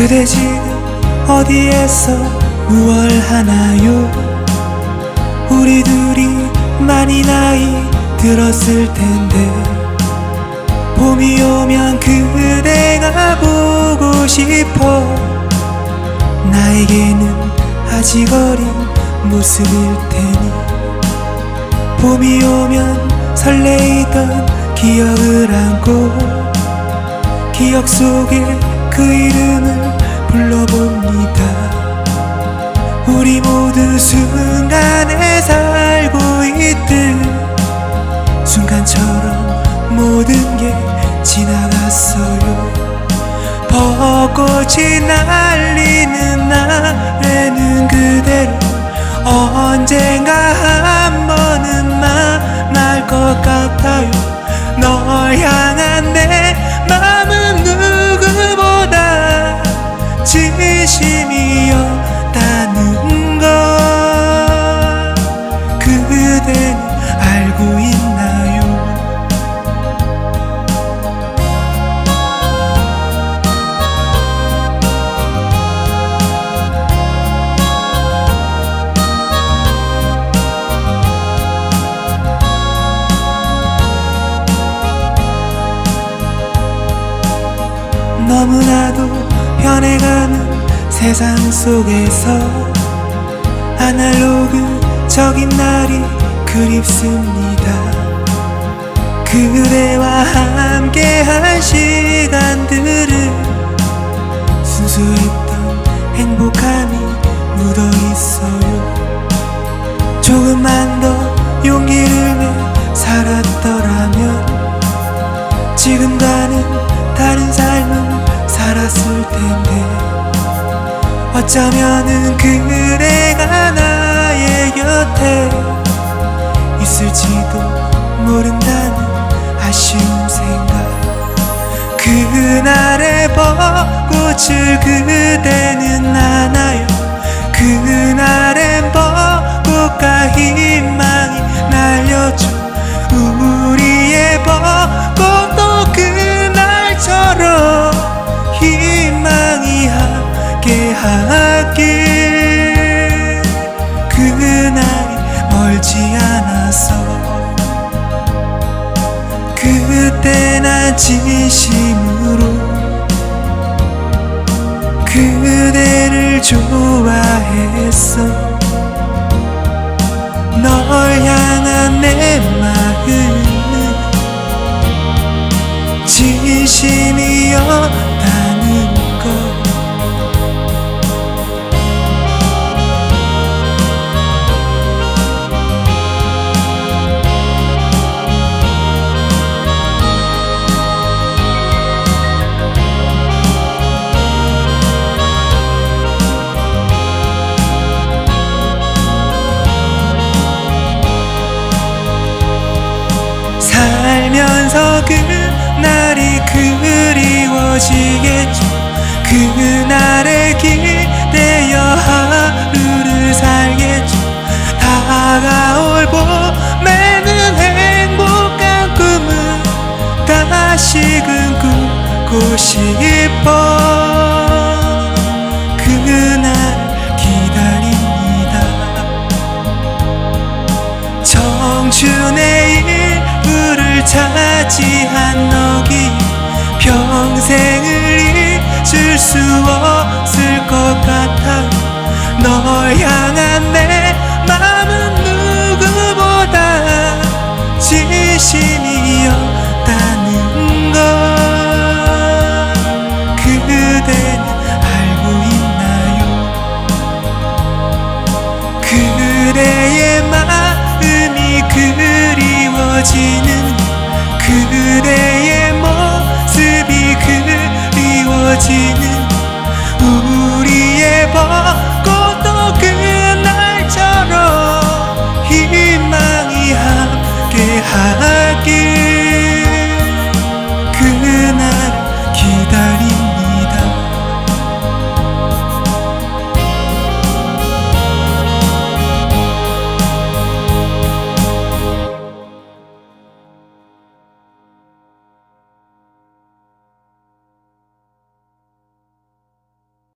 그대 지금 어디에서 무얼 하나요? 우리 둘이 많이 나이 들었을 텐데 봄이 오면 그대가 보고 싶어. 나에게는 아직 어린 모습일 테니. 봄이 오면 설레이던 기억을 안고 기억 속에 그 이름을 불러봅니다. 우리 모두 순간에 살고 있듯 순간처럼 모든 게 지나갔어요. 벚꽃이 날 너무나도 변해가는 세상 속에서 아날로그적인 날이 그립습니다. 그대와 함께한 시간들은 순수했던 행복함이 묻어 있어요. 조금만 더 용기를 내 살았더라면 지금과는 살았을 텐데. 어쩌면은 그대가 나의 진심으로 그대를 좋아했어 널 그 날이 그리워지겠죠. 그날에 기대어 하루를 살겠죠. 다가올 봄에는 행복한 꿈을 다시금 꾸고 싶어. 그날 기다립니다. 청춘의 차지한 너기 평생을 잊을 수 없을 것 같아